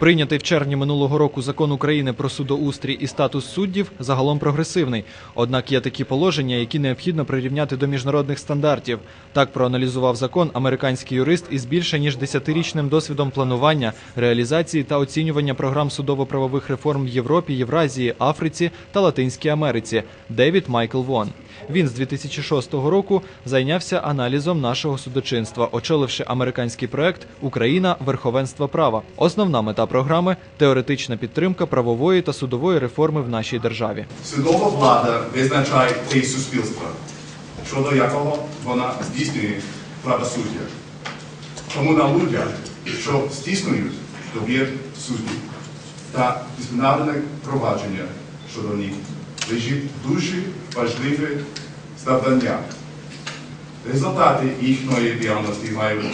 Прийнятий в червні минулого року закон України про судоустрій і статус суддів загалом прогресивний. Однак є такі положення, які необхідно прирівняти до міжнародних стандартів. Так проаналізував закон американський юрист із більше ніж десятирічним досвідом планування, реалізації та оцінювання програм судово-правових реформ в Європі, Євразії, Африці та Латинській Америці Девід Майкл Вон. Він з 2006 року зайнявся аналізом нашого судочинства, очоливши американський проект Україна верховенство права. Основна мета програми теоретична підтримка правової та судової реформи в нашій державі. Судова влада визначає те суспільство, щодо якого вона здійснює правосуддя. Тому на людях, що здійснюють довір суддів та дисциплінарне провадження щодо них, лежить дуже важливе завдання. Результати їхньої діяльності мають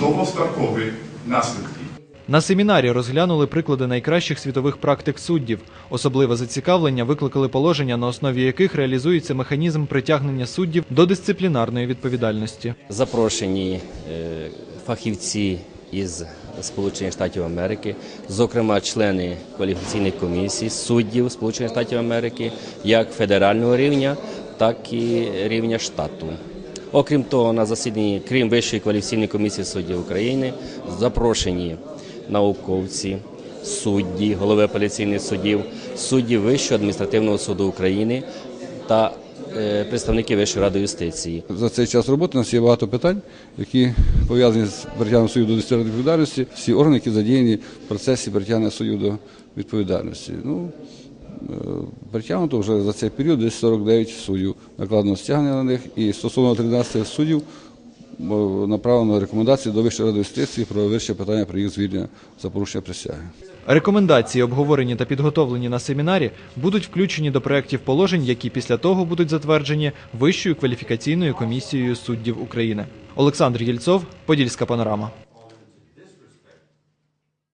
довгострокові наслідки. На семінарі розглянули приклади найкращих світових практик суддів. Особливе зацікавлення викликали положення, на основі яких реалізується механізм притягнення суддів до дисциплінарної відповідальності. запрошені е, фахівці із Сполучених Штатів Америки, зокрема члени кваліфікаційних комісій суддів Сполучених Штатів Америки, як федерального рівня, так і рівня штату. Окрім того, на засіданні, крім Вищої кваліфікаційної комісії суддів України, запрошені науковці, судді, голови апеляційних судів, судді Вищого адміністративного суду України та е, представники Вищої ради юстиції. За цей час роботи у нас є багато питань, які пов'язані з притягненням суддів до дисциплінарної відповідальності. Всі органи, які задіяні в процесі притягнення суддів до відповідальності. Ну, е, притягнуто вже за цей період десь 49 суддів накладено стягнення на них, і стосовно 13 суддів направлено рекомендації до Вищої ради юстиції про вище питання про їх звільнення за порушення присяги. Рекомендації, обговорені та підготовлені на семінарі, будуть включені до проєктів положень, які після того будуть затверджені Вищою кваліфікаційною комісією суддів України. Олександр Єльцов, Подільська панорама.